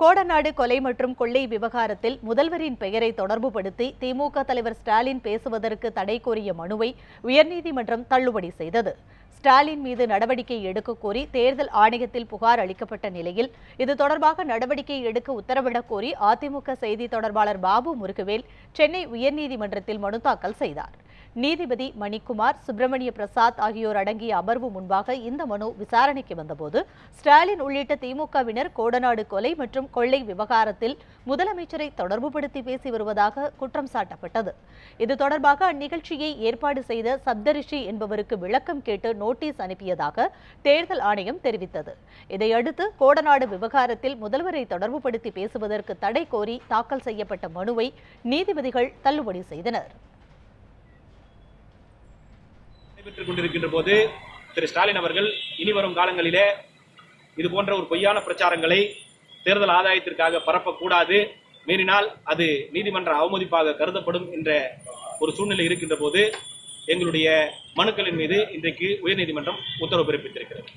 கோடநாடு கொலை மற்றும் கொள்ளை விவகாரத்தில் முதல்வரின் பெயரை தொடர்புபடுத்தி திமுக தலைவர் ஸ்டாலின் பேசுவதற்கு தடை கோரிய மனுவை உயர்நீதிமன்றம் தள்ளுபடி செய்தது. ஸ்டாலின் மீது நடவடிக்கை எடுக்க கோரி தேர்தல் ஆணையத்தில் புகார் அளிக்கப்பட்ட நிலையில் இது தொடர்பாக நடவடிக்கை எடுக்க உத்தரவிடக் கோரி அதிமுக செய்தி தொடர்பாளர் பாபு முருகவேல் சென்னை உயர்நீதிமன்றத்தில் மனு தாக்கல் செய்தார். நீதிபதி மணிக்குமார் சுப்பிரமணிய பிரசாத் ஆகியோர் அடங்கிய அமர்வு முன்பாக இந்த மனு விசாரணைக்கு வந்தபோது ஸ்டாலின் உள்ளிட்ட திமுகவினர் கோடநாடு கொலை மற்றும் கொள்ளை விவகாரத்தில் முதலமைச்சரை தொடர்புபடுத்தி பேசி வருவதாக குற்றம் சாட்டப்பட்டது. இது தொடர்பாக அந்நிகழ்ச்சியை ஏற்பாடு செய்த சப்தரிஷி என்பவருக்கு விளக்கம் கேட்டு நோட்டீஸ் அனுப்பியதாக தேர்தல் ஆணையம் தெரிவித்தது. இதையடுத்து கோடநாடு விவகாரத்தில் முதல்வரை தொடர்புபடுத்தி பேசுவதற்கு தடை கோரி தாக்கல் செய்யப்பட்ட மனுவை நீதிபதிகள் தள்ளுபடி செய்தனர். நடைபெற்றுக் கொண்டிருக்கின்ற போது திரு ஸ்டாலின் அவர்கள் இனி வரும் காலங்களிலே இது போன்ற ஒரு பொய்யான பிரச்சாரங்களை தேர்தல் ஆதாயத்திற்காக பரப்பக்கூடாது. மீறினால் அது நீதிமன்ற அவமதிப்பாக கருதப்படும் என்ற ஒரு சூழ்நிலை இருக்கின்ற போது எங்களுடைய மனுக்களின் மீது இன்றைக்கு உயர்நீதிமன்றம் உத்தரவு பிறப்பித்திருக்கிறது.